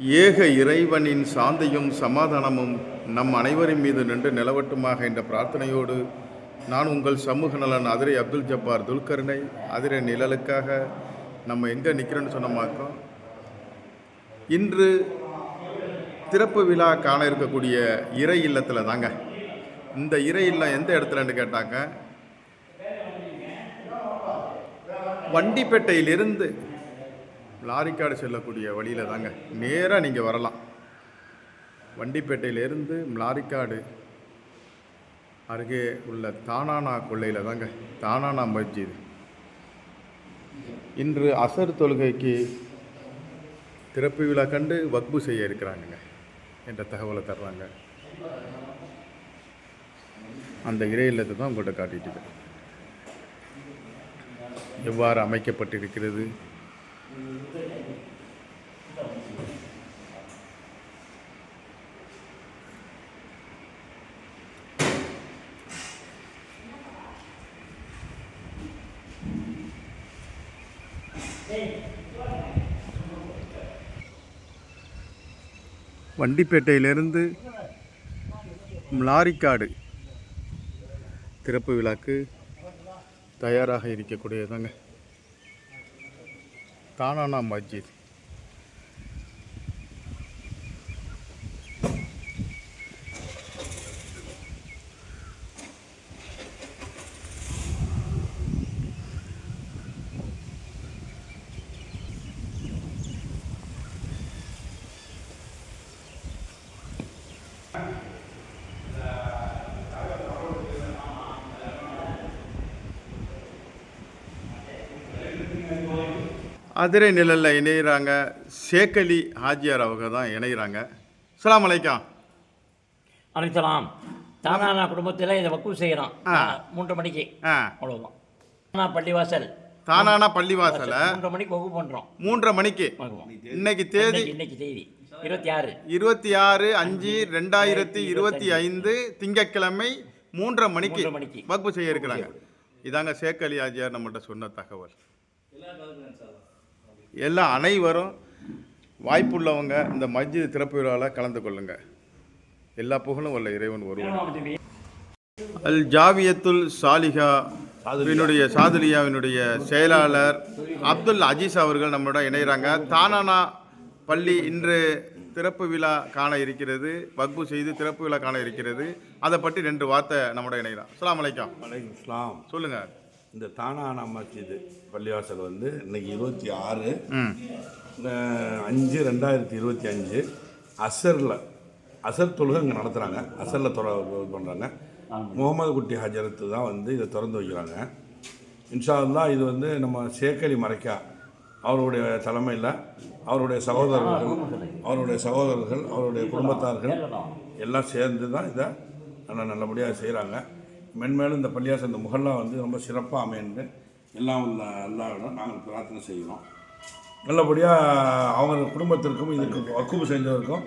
ஏக இறைவனின் சாந்தியும் சமாதானமும் நம் அனைவரின் மீது நின்று நிலவட்டுமாக என்ற பிரார்த்தனையோடு நான் உங்கள் சமூக நலன் அதிரை அப்துல் ஜப்பார் துல்கர்னை அதிரை நிழலுக்காக நம்ம எங்கே நிற்கிறோன்னு சொன்னமாக்கோம் இன்று திறப்பு விழா காண இருக்கக்கூடிய இறை இல்லத்தில் தாங்க. இந்த இறை இல்லம் எந்த இடத்துலன்னு கேட்டாங்க வண்டிப்பேட்டையிலிருந்து லாரிக்காடு செல்லக்கூடிய வழியில் தாங்க. நேராக நீங்கள் வரலாம். வண்டிப்பேட்டையிலேருந்து லாரிக்காடு அருகே உள்ள தானானா கொள்ளையில் தாங்க. தானானா மஸ்ஜித் இன்று அசர் தொழுகைக்கு திறப்பு விழா கண்டு வக்பு செய்ய இருக்கிறாங்கங்க. என்ற தகவலை தர்றாங்க. அந்த இறை இல்லத்தை தான் உங்கள்கிட்ட காட்டிட்டு எவ்வாறு அமைக்கப்பட்டிருக்கிறது? வண்டிப்பேட்டையிலிருந்து லாரிக்காடு திறப்பு விழாக்கு தயாராக இருக்கக்கூடியதாங்க தானானா மஸ்ஜித் அதிரை நிழலில் இணையிறாங்க. சேக்கலி ஹாஜியார் அவங்க தான் இணையிறாங்க. அஸ்ஸலாமு அலைக்கும். அழைத்தலாம் தானானா குடும்பத்தில் இதை வக்கு செய்கிறோம் ஆ. மூன்று மணிக்கு. ஆ. அவ்வளோதான் தானா பள்ளிவாசல். தானானா பள்ளிவாசல? மூன்று மணிக்கு வகுப்பு பண்ணுறோம் மூன்றரை மணிக்கு. இன்னைக்கு தேதி? இன்னைக்கு தேதி. இருபத்தி ஆறு. இருபத்தி ஆறு அஞ்சு ரெண்டாயிரத்தி இருபத்தி ஐந்து திங்கட்கிழமை மூன்றரை மணிக்கு மணிக்கு. வகுப்பு செய்ய இருக்கிறாங்க. இதாங்க சேக்கலி ஆஜியார் நம்மகிட்ட சொன்ன தகவல். எல்லாம் அனைவரும் வாய்ப்புள்ளவங்க இந்த மஸ்ஜித் திறப்பு விழாவில் கலந்து கொள்ளுங்க. எல்லா புகழும் வல்ல இறைவன் ஒருவன் அல் ஜாவியத்துல் சாலிஹா வினுடைய சாதுலியாவினுடைய செயலாளர் அப்துல் அஜீஸ் அவர்கள் நம்மளோட இணைகிறாங்க தானானா பள்ளி இன்று திறப்பு விழா காண இருக்கிறது. வக்பு செய்து திறப்பு விழா காண இருக்கிறது. அதை பற்றி ரெண்டு வார்த்தை நம்மளோட இணைகிறான். அலைக்கும். வலைக்கம் இஸ்லாம் சொல்லுங்கள் இந்த தானானா மஸ்ஜிது பள்ளிவாசல் வந்து இன்னைக்கு இருபத்தி ஆறு. அஞ்சு ரெண்டாயிரத்தி இருபத்தி அஞ்சு. அசரில் அசர் தொழுகை இங்கே நடத்துகிறாங்க அசரில் தொலை பண்ணுறாங்க முகமது குட்டி ஹஜரத்து தான் வந்து இதை திறந்து வைக்கிறாங்க. இன்ஷா அல்லாஹ் இது வந்து நம்ம சேக்கலி மறைக்கா. அவருடைய தலைமையில் அவருடைய சகோதரர்கள் அவருடைய சகோதரர்கள் அவருடைய குடும்பத்தார்கள் எல்லாம் சேர்ந்து தான் இதை நல்லா நல்லபடியாக செய்கிறாங்க மென்மேலும் இந்த பள்ளியாச இந்த முகல்லா வந்து ரொம்ப சிறப்பாக அமையன்று எல்லாம் உள்ள எல்லாரும் நாங்கள் பிரார்த்தனை செய்கிறோம். நல்லபடியாக அவங்க குடும்பத்திற்கும் இதுக்கு வக்குப்பு செஞ்சவருக்கும்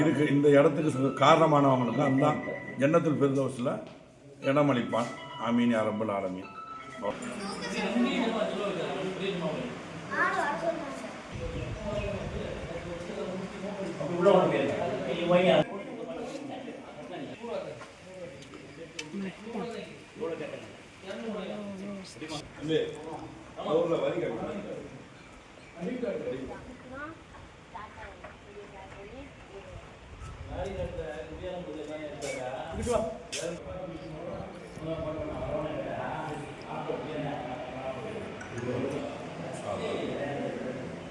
இதுக்கு இந்த இடத்துக்கு காரணமானவங்களுக்கு அந்த எண்ணத்தில் பெருந்தவசில் இடம் அளிப்பான். ஆமீன் அரபுல் ஆலமீன். உள்ள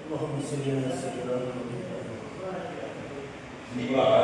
Allahumma salli ala sayyidina Muhammad